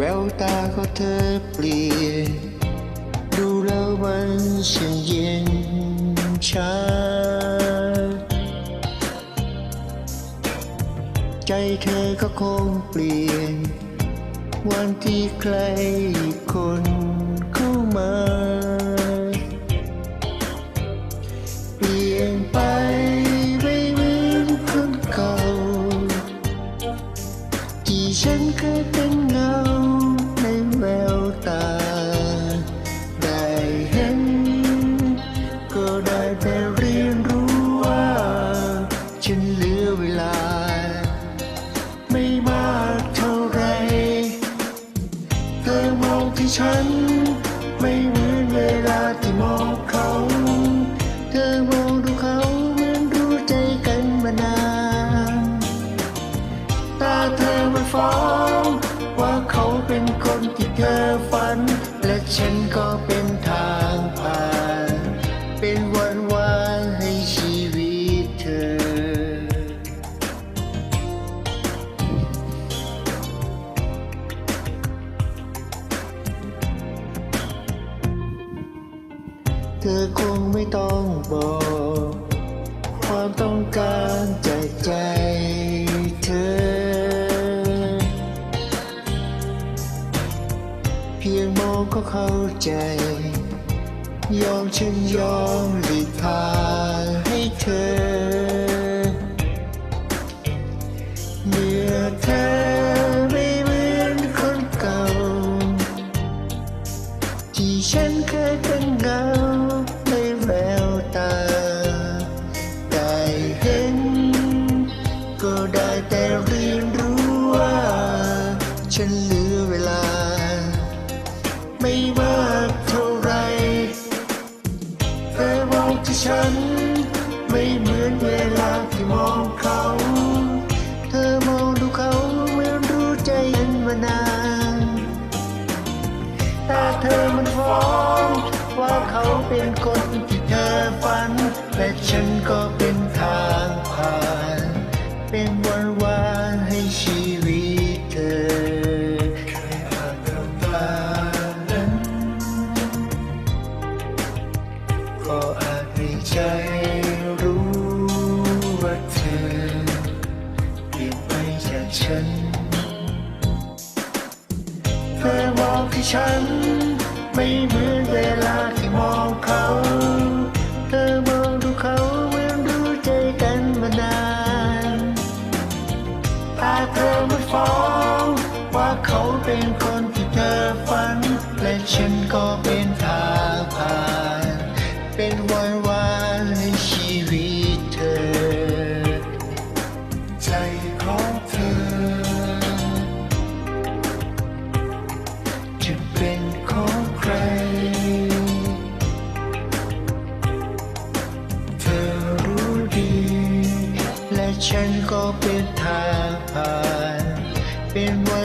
ก็เธอเปลี่ยน ดูแล้วมันช่างเย็นชา ใจเธอก็คงเปลี่ยน วันที่ใครคนเข้ามา เปลี่ยนไปไม่เหมือนคนเก่า ที่ฉันเคยเป็นเงา แววตา ได้เห็น ก็ได้แต่เรียนรู้ว่า ฉันเหลือเวลา ไม่มากเท่าไร เธอมองที่ฉันไม่ เธอคงไม่ต้องบอก ความต้องการจากใจเธอ เพียงมองก็เข้าใจ ยอมฉันยอมหลีกทางให้เธอ ฉันเหลือเวลา ไม่มากเท่าไรเธอมองที่ฉัน ไม่เหมือนเวลาที่มองเขา เธอมองดูเขาเหมือนรู้ใจกันมานานแต่เธอมันฟ้องว่าเขาเป็นคนที่เธอฝัน และฉันก็เป็นทางผ่าน เป็นวันวานัน เธอมองที่ฉัน ไม่เหมือนเวลาที่มองเขา เธอมองดูเขาเหมือนรู้ใจกันมานานพาเธอมาฟ้องว่าเขาเป็นคนที่เธอฝัน และฉันก็เป็นทางผ่าน เป็นวันวานในชีวิตเธอ ใจ been